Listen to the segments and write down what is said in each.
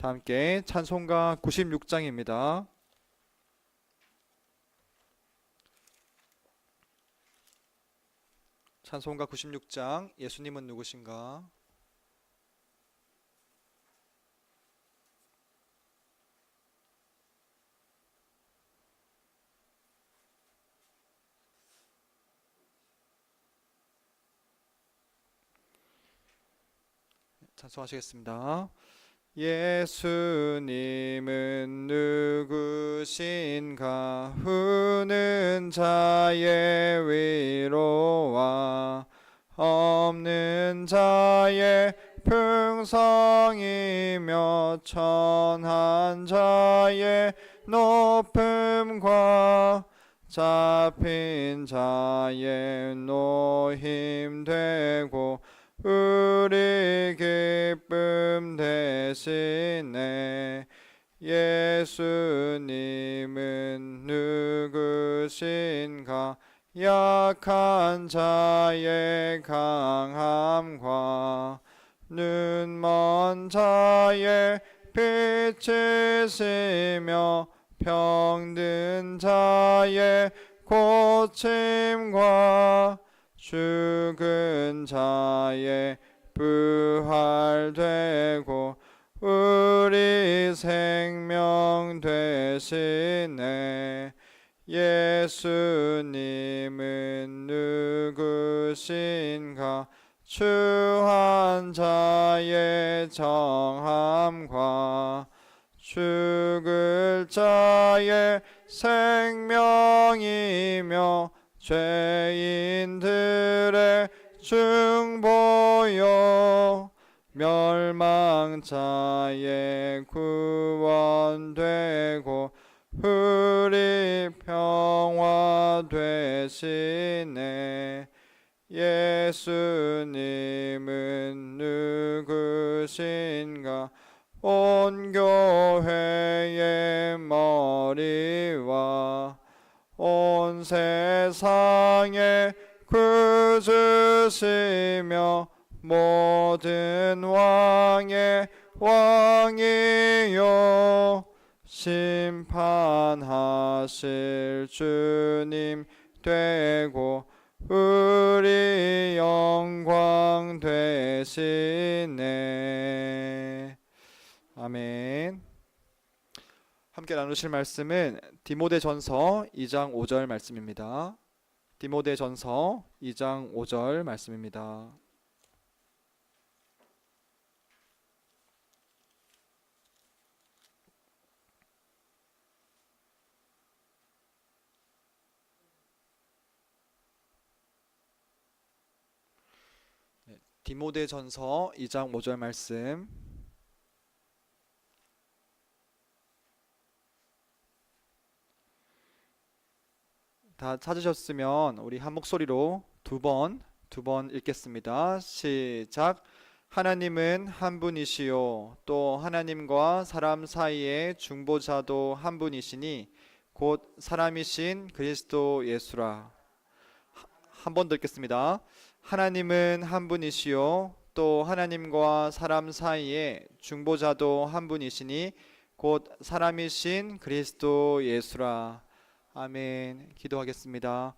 다 함께 찬송가 96장입니다. 찬송가 96장 예수님은 누구신가? 찬송하시겠습니다. 예수님은 누구신가 후는 자의 위로와 없는 자의 풍성이며 천한 자의 높음과 잡힌 자의 노힘 되고 우리 기쁨 대신에 예수님은 누구신가? 약한 자의 강함과 눈먼 자의 빛이시며 병든 자의 고침과 죽은 자의 부활되고 우리 생명 되시네. 예수님은 누구신가? 추한 자의 정함과 죽을 자의 생명이며 죄인들의 중보요 멸망자의 구원되고 우리 평화 되시네. 예수님은 누구신가? 온교 구주시며 모든 왕의 왕이요 심판하실 주님 되고 우리 영광 되시네 아멘 함께 나누실 말씀은 디모데전서 2장 5절 말씀입니다. 디모데전서 2장 5절 말씀입니다. 네, 디모데전서 2장 5절 말씀 다 찾으셨으면 우리 한 목소리로 두 번, 두 번 읽겠습니다. 시작. 하나님은 한 분이시요. 또 하나님과 사람 사이의 중보자도 한 분이시니 곧 사람이신 그리스도 예수라. 한 번 더 읽겠습니다. 하나님은 한 분이시요. 또 하나님과 사람 사이의 중보자도 한 분이시니 곧 사람이신 그리스도 예수라. 아멘. 기도하겠습니다.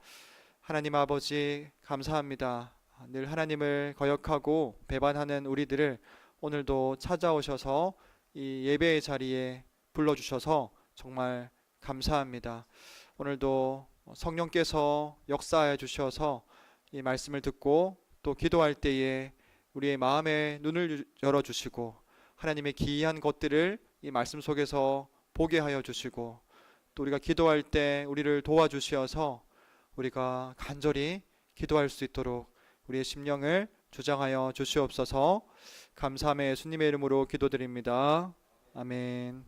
하나님 아버지 감사합니다. 늘 하나님을 거역하고 배반하는 우리들을 오늘도 찾아오셔서 이 예배의 자리에 불러주셔서 정말 감사합니다. 오늘도 성령께서 역사해 주셔서 이 말씀을 듣고 또 기도할 때에 우리의 마음의 눈을 열어 주시고 하나님의 기이한 것들을 이 말씀 속에서 보게 하여 주시고 또 우리가 기도할 때 우리를 도와주시어서 우리가 간절히 기도할 수 있도록 우리의 심령을 주장하여 주시옵소서 감사함의 예수님의 이름으로 기도드립니다. 아멘.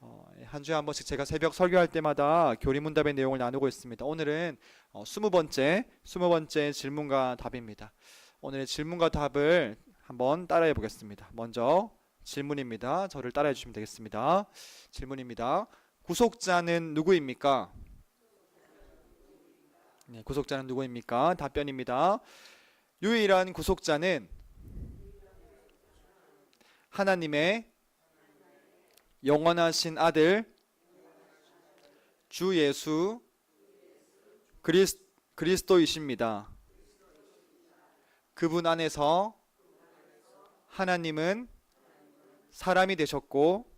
어, 한 주에 한 번씩 제가 새벽 설교할 때마다 교리문답의 내용을 나누고 있습니다. 오늘은 어, 스무 번째 스무 번째 질문과 답입니다. 오늘의 질문과 답을 한번 따라해 보겠습니다. 먼저 질문입니다. 저를 따라해 주시면 되겠습니다. 질문입니다. 구속자는 누구입니까? 네, 구속자는 누구입니까? 답변입니다. 유일한 구속자는 하나님의 영원하신 아들 주 예수 그리스, 그리스도이십니다. 그분 안에서 하나님은 사람이 되셨고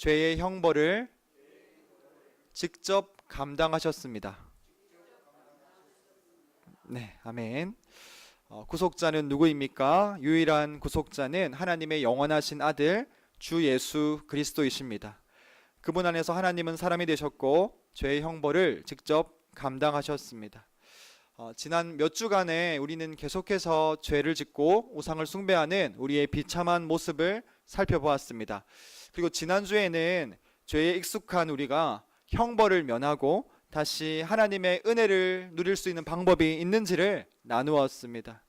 죄의 형벌을 직접 감당하셨습니다. 네, 아멘. 어, 구속자는 누구입니까? 유일한 구속자는 하나님의 영원하신 아들 주 예수 그리스도이십니다. 그분 안에서 하나님은 사람이 되셨고 죄의 형벌을 직접 감당하셨습니다. 어, 지난 몇 주간에 우리는 계속해서 죄를 짓고 우상을 숭배하는 우리의 비참한 모습을 살펴보았습니다. 그리고 지난주에는 죄에 익숙한 우리가 형벌을 면하고 다시 하나님의 은혜를 누릴 수 있는 방법이 있는지를 나누었습니다.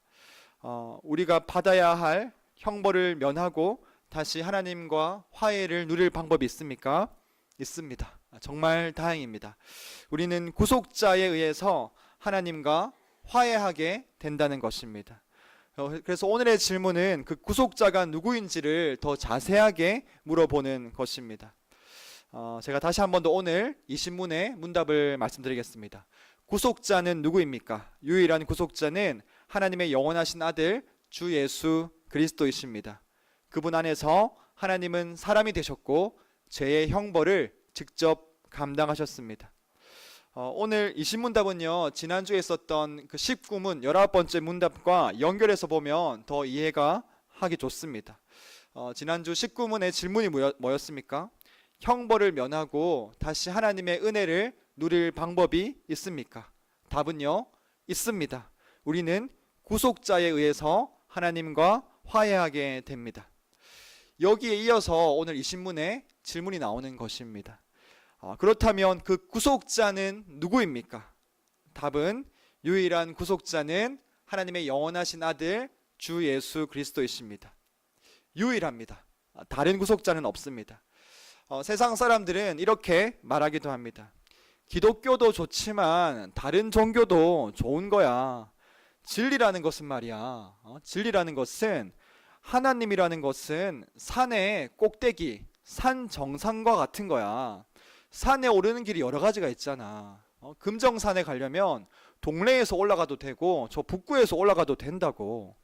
어, 우리가 받아야 할 형벌을 면하고 다시 하나님과 화해를 누릴 방법이 있습니까? 있습니다. 정말 다행입니다. 우리는 구속자에 의해서 하나님과 화해하게 된다는 것입니다. 어, 그래서 오늘의 질문은 그 구속자가 누구인지를 더 자세하게 물어보는 것입니다. 어, 제가 다시 한 번 더 오늘 이 신문의 문답을 말씀드리겠습니다. 구속자는 누구입니까? 유일한 구속자는 하나님의 영원하신 아들 주 예수 그리스도이십니다. 그분 안에서 하나님은 사람이 되셨고 죄의 형벌을 직접 감당하셨습니다. 어, 오늘 이 신문답은요 지난주에 있었던 그 19문 19번째 문답과 연결해서 보면 더 이해가 하기 좋습니다. 어, 지난주 19문의 질문이 뭐였, 뭐였습니까? 형벌을 면하고 다시 하나님의 은혜를 누릴 방법이 있습니까? 답은요 있습니다. 우리는 구속자에 의해서 하나님과 화해하게 됩니다. 여기에 이어서 오늘 이 신문에 질문이 나오는 것입니다. 아, 그렇다면 그 구속자는 누구입니까? 답은 유일한 구속자는 하나님의 영원하신 아들 주 예수 그리스도이십니다. 유일합니다. 아, 다른 구속자는 없습니다. 어, 세상 사람들은 이렇게 말하기도 합니다. 기독교도 좋지만 다른 종교도 좋은 거야. 진리라는 것은 말이야. 어, 진리라는 것은 하나님이라는 것은 산의 꼭대기, 산 정상과 같은 거야. 산에 오르는 길이 여러 가지가 있잖아. 어, 금정산에 가려면 동래에서 올라가도 되고 저 북구에서 올라가도 된다고.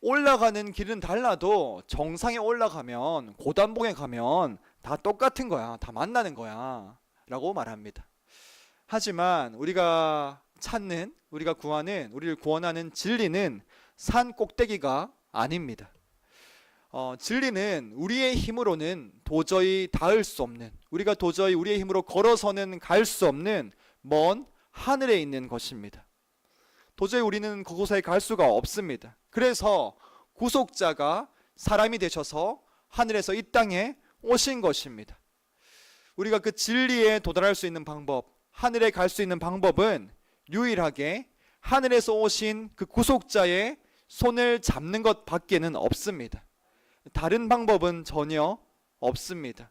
올라가는 길은 달라도 정상에 올라가면 고단봉에 가면 다 똑같은 거야. 다 만나는 거야. 라고 말합니다. 하지만 우리가 찾는 우리가 구하는 우리를 구원하는 진리는 산 꼭대기가 아닙니다. 어, 진리는 우리의 힘으로는 도저히 닿을 수 없는 우리가 도저히 우리의 힘으로 걸어서는 갈 수 없는 먼 하늘에 있는 것입니다. 도저히 우리는 그곳에 갈 수가 없습니다. 그래서 구속자가 사람이 되셔서 하늘에서 이 땅에 오신 것입니다. 우리가 그 진리에 도달할 수 있는 방법, 하늘에 갈 수 있는 방법은 유일하게 하늘에서 오신 그 구속자의 손을 잡는 것 밖에는 없습니다. 다른 방법은 전혀 없습니다.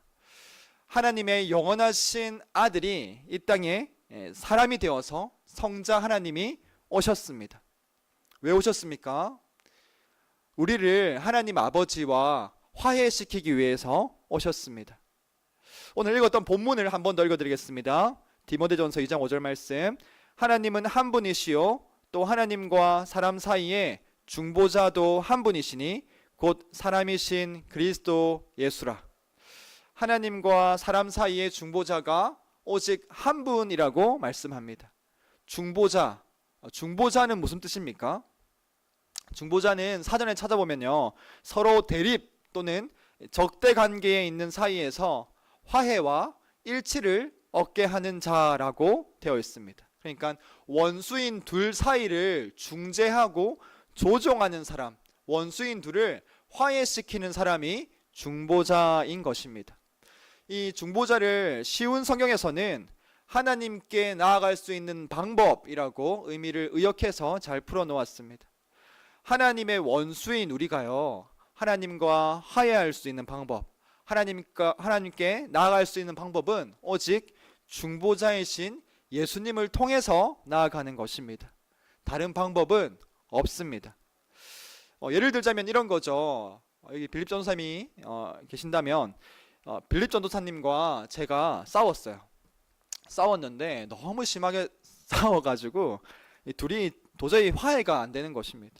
하나님의 영원하신 아들이 이 땅에 예, 사람이 되어서 성자 하나님이 오셨습니다. 왜 오셨습니까? 우리를 하나님 아버지와 화해시키기 위해서 오셨습니다. 오늘 읽었던 본문을 한 번 더 읽어드리겠습니다. 디모데전서 2장 5절 말씀. 하나님은 한 분이시요 또 하나님과 사람 사이에 중보자도 한 분이시니 곧 사람이신 그리스도 예수라. 하나님과 사람 사이의 중보자가 오직 한 분이라고 말씀합니다. 중보자, 어, 중보자는 무슨 뜻입니까? 중보자는 사전에 찾아보면요. 서로 대립 또는 적대 관계에 있는 사이에서 화해와 일치를 얻게 하는 자라고 되어 있습니다. 그러니까 원수인 둘 사이를 중재하고 조정하는 사람, 원수인 둘을 화해시키는 사람이 중보자인 것입니다. 이 중보자를 쉬운 성경에서는 하나님께 나아갈 수 있는 방법이라고 의미를 의역해서 잘 풀어 놓았습니다. 하나님의 원수인 우리가요. 하나님과 화해할 수 있는 방법, 하나님과 하나님께 나아갈 수 있는 방법은 오직 중보자이신 예수님을 통해서 나아가는 것입니다. 다른 방법은 없습니다. 어, 예를 들자면 이런 거죠. 어, 여기 빌립 전도사님이 어, 계신다면 어, 빌립 전도사님과 제가 싸웠어요. 싸웠는데 너무 심하게 싸워가지고 이 둘이 도저히 화해가 안 되는 것입니다.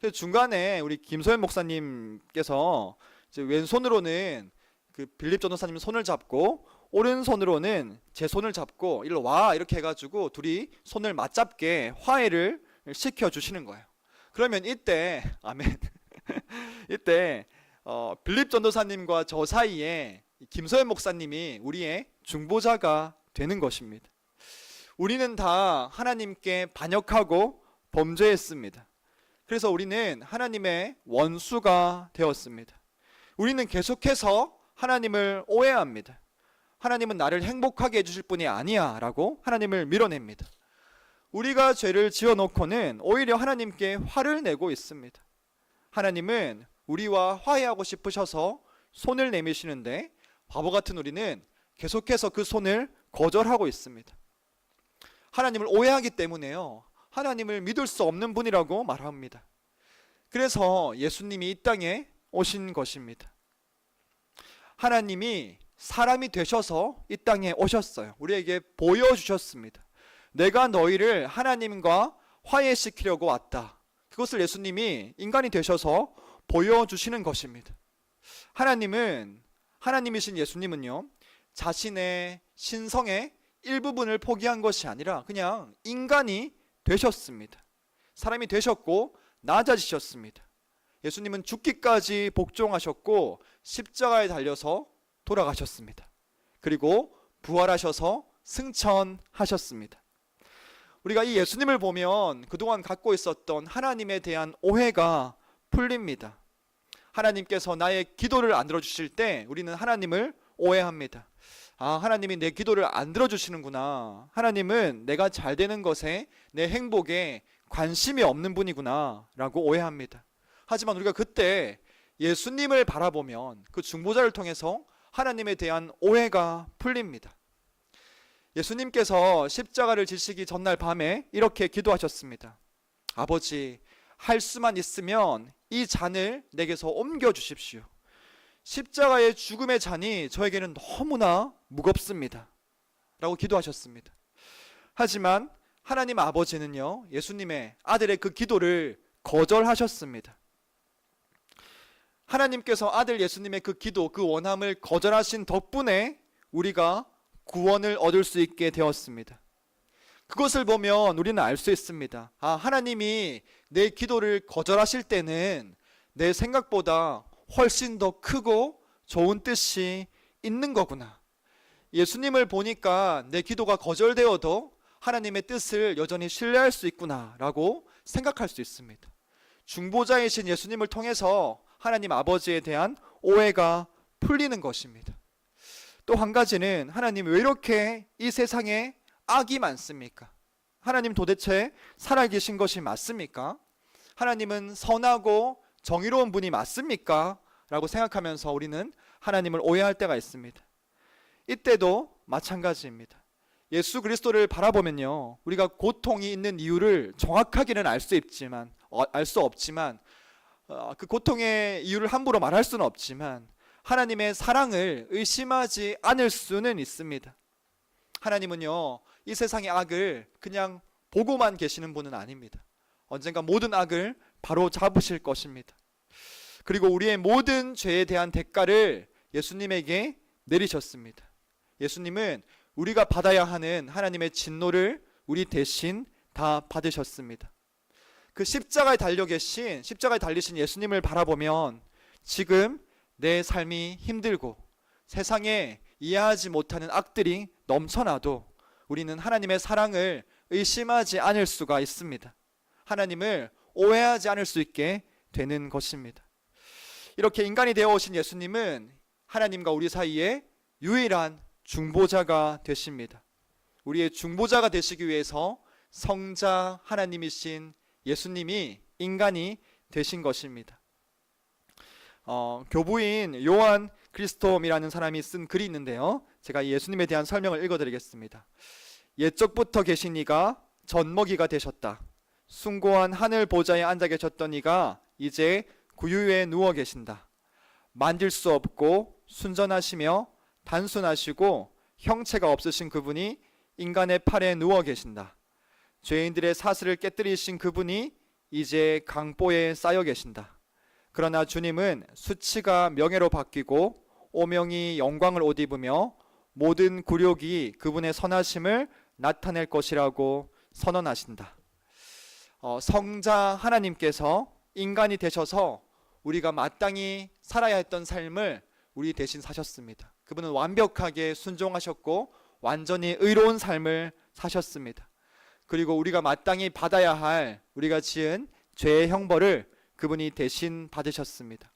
그래서 중간에 우리 김소연 목사님께서 왼손으로는 그 빌립 전도사님 손을 잡고 오른손으로는 제 손을 잡고 일로 와 이렇게 해가지고 둘이 손을 맞잡게 화해를 시켜 주시는 거예요. 그러면 이때 아멘 이때 어, 빌립 전도사님과 저 사이에 이 김소연 목사님이 우리의 중보자가 되는 것입니다. 우리는 다 하나님께 반역하고 범죄했습니다. 그래서 우리는 하나님의 원수가 되었습니다. 우리는 계속해서 하나님을 오해합니다. 하나님은 나를 행복하게 해주실 분이 아니야 라고 하나님을 밀어냅니다. 우리가 죄를 지어놓고는 오히려 하나님께 화를 내고 있습니다. 하나님은 우리와 화해하고 싶으셔서 손을 내미시는데 바보 같은 우리는 계속해서 그 손을 거절하고 있습니다. 하나님을 오해하기 때문에요. 하나님을 믿을 수 없는 분이라고 말합니다. 그래서 예수님이 이 땅에 오신 것입니다. 하나님이 사람이 되셔서 이 땅에 오셨어요. 우리에게 보여주셨습니다. 내가 너희를 하나님과 화해시키려고 왔다. 그것을 예수님이 인간이 되셔서 보여주시는 것입니다. 하나님은 하나님이신 예수님은요 자신의 신성의 일부분을 포기한 것이 아니라 그냥 인간이 되셨습니다. 사람이 되셨고 낮아지셨습니다. 예수님은 죽기까지 복종하셨고 십자가에 달려서 돌아가셨습니다. 그리고 부활하셔서 승천하셨습니다. 우리가 이 예수님을 보면 그동안 갖고 있었던 하나님에 대한 오해가 풀립니다. 하나님께서 나의 기도를 안 들어주실 때 우리는 하나님을 오해합니다. 아, 하나님이 내 기도를 안 들어주시는구나. 하나님은 내가 잘 되는 것에 내 행복에 관심이 없는 분이구나. 라고 오해합니다. 하지만 우리가 그때 예수님을 바라보면 그 중보자를 통해서 하나님에 대한 오해가 풀립니다. 예수님께서 십자가를 지시기 전날 밤에 이렇게 기도하셨습니다. 아버지, 할 수만 있으면 이 잔을 내게서 옮겨 주십시오. 십자가의 죽음의 잔이 저에게는 너무나 무겁습니다. 라고 기도하셨습니다. 하지만 하나님 아버지는요, 예수님의 아들의 그 기도를 거절하셨습니다. 하나님께서 아들 예수님의 그 기도, 그 원함을 거절하신 덕분에 우리가 구원을 얻을 수 있게 되었습니다. 그것을 보면 우리는 알 수 있습니다. 아, 하나님이 내 기도를 거절하실 때는 내 생각보다 훨씬 더 크고 좋은 뜻이 있는 거구나. 예수님을 보니까 내 기도가 거절되어도 하나님의 뜻을 여전히 신뢰할 수 있구나라고 생각할 수 있습니다. 중보자이신 예수님을 통해서 하나님 아버지에 대한 오해가 풀리는 것입니다. 또 한 가지는 하나님 왜 이렇게 이 세상에 악이 많습니까? 하나님 도대체 살아계신 것이 맞습니까? 하나님은 선하고 정의로운 분이 맞습니까? 라고 생각하면서 우리는 하나님을 오해할 때가 있습니다. 이때도 마찬가지입니다. 예수 그리스도를 바라보면요. 우리가 고통이 있는 이유를 정확하게는 알 수 있지만 어, 알수 없지만 어, 그 고통의 이유를 함부로 말할 수는 없지만 하나님의 사랑을 의심하지 않을 수는 있습니다. 하나님은요. 이 세상의 악을 그냥 보고만 계시는 분은 아닙니다. 언젠가 모든 악을 바로 잡으실 것입니다. 그리고 우리의 모든 죄에 대한 대가를 예수님에게 내리셨습니다. 예수님은 우리가 받아야 하는 하나님의 진노를 우리 대신 다 받으셨습니다. 그 십자가에 달려 계신 십자가에 달리신 예수님을 바라보면 지금 내 삶이 힘들고 세상에 이해하지 못하는 악들이 넘쳐나도 우리는 하나님의 사랑을 의심하지 않을 수가 있습니다. 하나님을 오해하지 않을 수 있게 되는 것입니다. 이렇게 인간이 되어 오신 예수님은 하나님과 우리 사이에 유일한 중보자가 되십니다. 우리의 중보자가 되시기 위해서 성자 하나님이신 예수님이 인간이 되신 것입니다. 어, 교부인 요한 크리스톰이라는 사람이 쓴 글이 있는데요. 제가 이 예수님에 대한 설명을 읽어드리겠습니다. 옛적부터 계신 이가 젖먹이가 되셨다. 숭고한 하늘 보좌에 앉아 계셨던 이가 이제 구유에 누워 계신다. 만질 수 없고 순전하시며 단순하시고 형체가 없으신 그분이 인간의 팔에 누워 계신다. 죄인들의 사슬을 깨뜨리신 그분이 이제 강보에 쌓여 계신다. 그러나 주님은 수치가 명예로 바뀌고 오명이 영광을 옷 입으며 모든 굴욕이 그분의 선하심을 나타낼 것이라고 선언하신다. 어, 성자 하나님께서 인간이 되셔서 우리가 마땅히 살아야 했던 삶을 우리 대신 사셨습니다. 그분은 완벽하게 순종하셨고 완전히 의로운 삶을 사셨습니다. 그리고 우리가 마땅히 받아야 할 우리가 지은 죄의 형벌을 그분이 대신 받으셨습니다.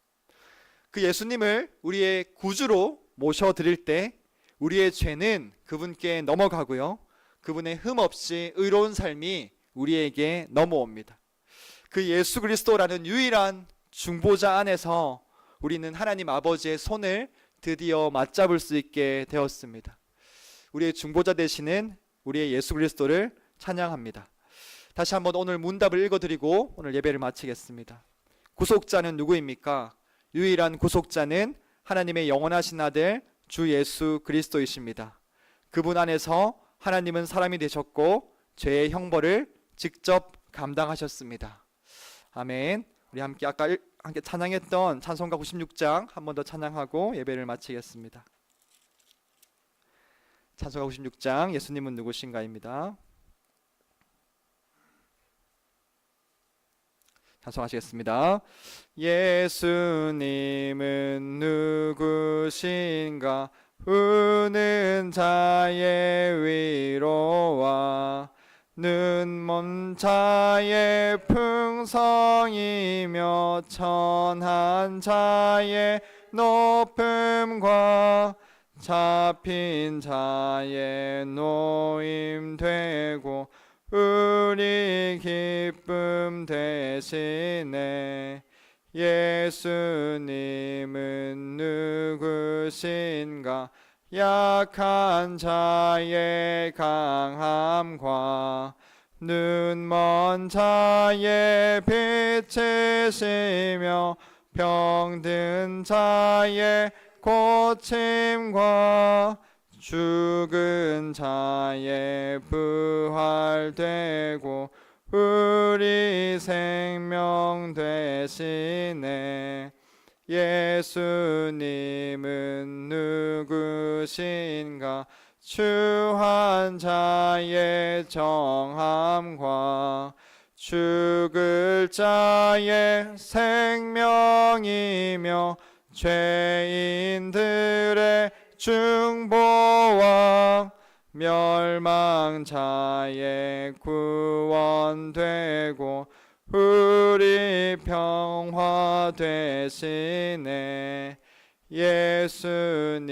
그 예수님을 우리의 구주로 모셔 드릴 때 우리의 죄는 그분께 넘어가고요. 그분의 흠 없이 의로운 삶이 우리에게 넘어옵니다. 그 예수 그리스도라는 유일한 중보자 안에서 우리는 하나님 아버지의 손을 드디어 맞잡을 수 있게 되었습니다. 우리의 중보자 되시는 우리의 예수 그리스도를 찬양합니다. 다시 한번 오늘 문답을 읽어드리고 오늘 예배를 마치겠습니다. 구속자는 누구입니까? 유일한 구속자는 하나님의 영원하신 아들 주 예수 그리스도이십니다. 그분 안에서 하나님은 사람이 되셨고 죄의 형벌을 직접 감당하셨습니다. 아멘. 우리 함께 아까 일- 함께 찬양했던 찬송가 96장 한 번 더 찬양하고 예배를 마치겠습니다. 찬송가 96장 예수님은 누구신가입니다. 찬송하시겠습니다. 예수님은 누구신가? 우는 자의 위로와 눈먼 자의 풍성이며 천한 자의 높음과 잡힌 자의 노임 되고 우리 기쁨 되시네 예수님은 누구신가? 약한 자의 강함과 눈먼 자의 빛이시며 병든 자의 고침과 죽은 자의 부활되고 우리 생명 되시네 예수님은 누구신가? 추한 자의 정함과 죽을 자의 생명이며 죄인들의 중보와 멸망자의 구원되고 우리 평화 되시네. 예수님은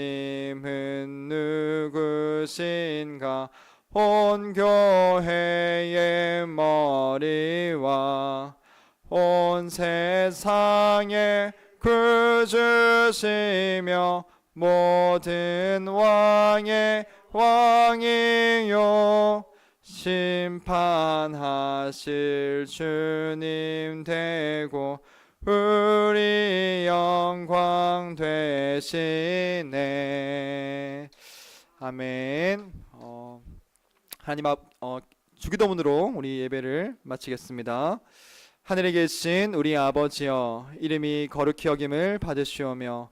누구신가? 온 교회의 머리와 온 세상의 구주시며 모든 왕의 왕이요 심판하실 주님 되고 우리 영광 되시네. 아멘. 어, 하나님 앞 어, 주기도문으로 우리 예배를 마치겠습니다. 하늘에 계신 우리 아버지여 이름이 거룩히 여김을 받으시오며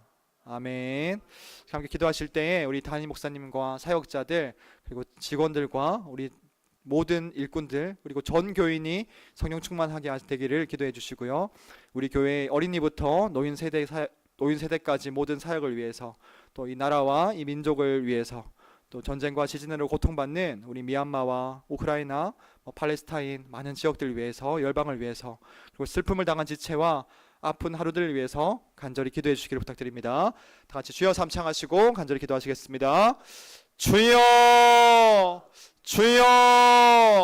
아멘. 함께 기도하실 때에 우리 담임 목사님과 사역자들 그리고 직원들과 우리 모든 일꾼들 그리고 전 교인이 성령 충만하게 되기를 기도해 주시고요. 우리 교회 어린이부터 노인 세대 사, 노인 세대까지 모든 사역을 위해서 또 이 나라와 이 민족을 위해서 또 전쟁과 지진으로 고통받는 우리 미얀마와 우크라이나, 뭐 팔레스타인 많은 지역들을 위해서 열방을 위해서 그리고 슬픔을 당한 지체와 아픈 하루들을 위해서 간절히 기도해 주시기를 부탁드립니다. 다 같이 주여 삼창하시고 간절히 기도하시겠습니다. 주여 주여